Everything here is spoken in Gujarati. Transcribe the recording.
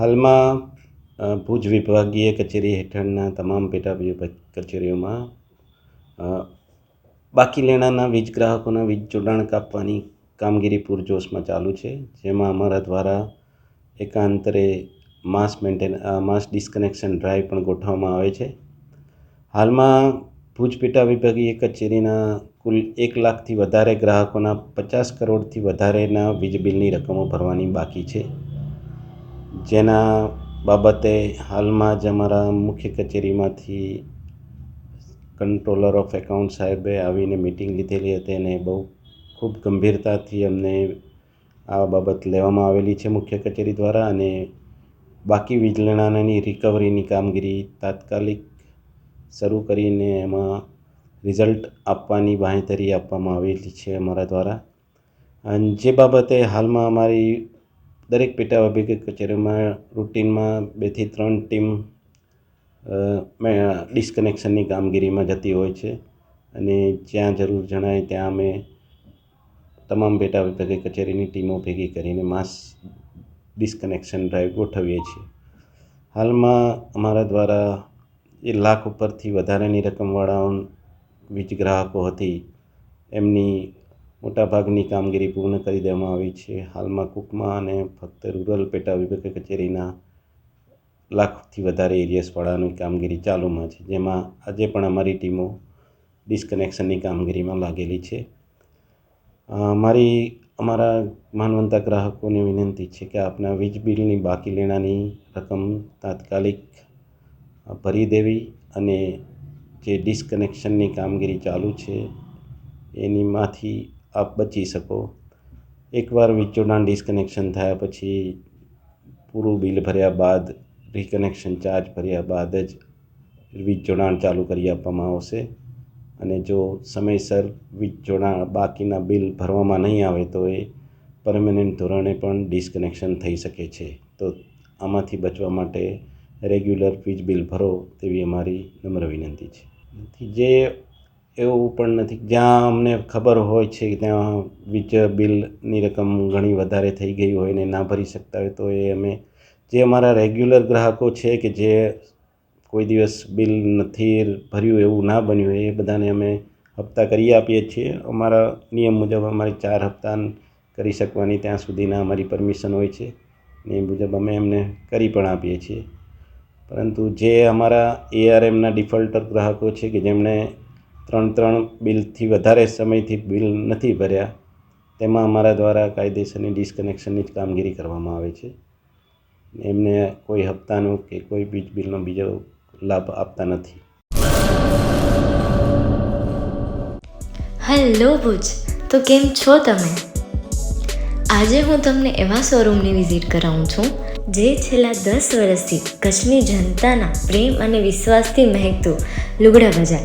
હાલમાં ભુજ વિભાગીય કચેરી હેઠળના તમામ પેટા કચેરીઓમાં બાકી લેણાના વીજ ગ્રાહકોના વીજ જોડાણ કાપવાની કામગીરી પૂરજોશમાં ચાલુ છે, જેમાં અમારા દ્વારા એકાંતરે mass maintain mass disconnection drive પણ ગોઠવવામાં આવે છે. હાલમાં, ભુજ પેટા વિભાગીય કચેરીના કુલ એક લાખથી વધારે ગ્રાહકોના પચાસ કરોડથી વધારેના વીજ બિલની રકમો ભરવાની બાકી છે. જેના બાબતે હાલમાં જ અમારા મુખ્ય કચેરીમાંથી કંટ્રોલર ઓફ એકાઉન્ટ સાહેબે આવીને મિટિંગ લીધેલી હતી અને બહુ ખૂબ ગંભીરતાથી અમને આ બાબત લેવામાં આવેલી છે મુખ્ય કચેરી દ્વારા અને બાકી વીજ રિકવરીની કામગીરી તાત્કાલિક શરૂ કરીને એમાં રિઝલ્ટ આપવાની બાંહેધરી આપવામાં આવેલી છે અમારા દ્વારા. અને જે બાબતે હાલમાં અમારી દરેક પેટા વિભાગીય કચેરીમાં રૂટિનમાં બેથી ત્રણ ટીમ ડિસ્કનેક્શનની કામગીરીમાં જતી હોય છે. અને જ્યાં જરૂર જણાય ત્યાં અમે તમામ પેટા વિભાગીય કચેરીની ટીમો ભેગી કરીને માસ ડિસ્કનેક્શન ડ્રાઈવ ગોઠવીએ છીએ. હાલમાં અમારા દ્વારા એ લાખ ઉપરથી વધારેની રકમવાળા વીજ ગ્રાહકો હતી. એમની મોટાભાગની કામગીરી પૂર્ણ કરી દેવામાં આવી છે. હાલમાં કુકમા અને ફક્ત રૂરલ પેટા વિભાગીય કચેરીના લાખથી વધારે એરિયસવાળાની કામગીરી ચાલુમાં છે. જેમાં આજે પણ અમારી ટીમો ડિસ્કનેક્શનની કામગીરીમાં લાગેલી છે. મારી, અમારા માનવંતા ગ્રાહકોને વિનંતી છે કે આપના વીજ બિલની બાકી લેણાની રકમ તાત્કાલિક ભરી દેવી અને જે ડિસ્કનેક્શનની કામગીરી ચાલુ છે, એનીમાંથી આપ બચી શકો. એકવાર વીજ જોડાણ ડિસ્કનેક્શન થયા પછી પૂરું બિલ ભર્યા બાદ, રિકનેક્શન ચાર્જ ભર્યા બાદ જ વીજ જોડાણ ચાલુ કરી આપવામાં આવશે. અને જો સમયસર વીજ જોડાણ બાકીના બિલ ભરવામાં નહીં આવે તો એ પરમેનન્ટ ધોરણે પણ ડિસ્કનેક્શન થઈ શકે છે. તો આમાંથી બચવા માટે રેગ્યુલર વીજ બિલ ભરો તેવી અમારી નમ્ર વિનંતી છે. જે એવું પણ નથી. જ્યાં અમને ખબર હોય છે કે ત્યાં વીજ બિલની રકમ ઘણી વધારે થઈ ગઈ હોય ને ના ભરી શકતા હોય, તો એ અમે જે અમારા રેગ્યુલર ગ્રાહકો છે કે જે કોઈ દિવસ બિલ નથી ભર્યું એવું ના બન્યું હોય, એ બધાને અમે હપ્તા કરી આપીએ છીએ. અમારા નિયમ મુજબ અમારે ચાર હપ્તા કરી શકવાની ત્યાં સુધીના અમારી પરમિશન હોય છે એ મુજબ અમે એમને કરી પણ આપીએ છીએ. પરંતુ જે અમારા એઆરએમના ડિફોલ્ટર ગ્રાહકો છે કે જેમણે ત્રણ ત્રણ બિલથી વધારે સમયથી બિલ નથી ભર્યા, તેમાં અમારા દ્વારા કાયદેસરની ડિસ્કનેક્શનની જ કામગીરી કરવામાં આવે છે. એમને કોઈ હપ્તાનો કે કોઈ વીજ બિલનો બીજો લાભ આપતા નથી. હેલો ભુજ, તો કેમ છો તમે? આજે હું તમને એવા શોરૂમની વિઝિટ કરાવું છું, જે છેલ્લા દસ વર્ષથી કચ્છની જનતાના પ્રેમ અને વિશ્વાસથી મહેકતું લુગડા બજાર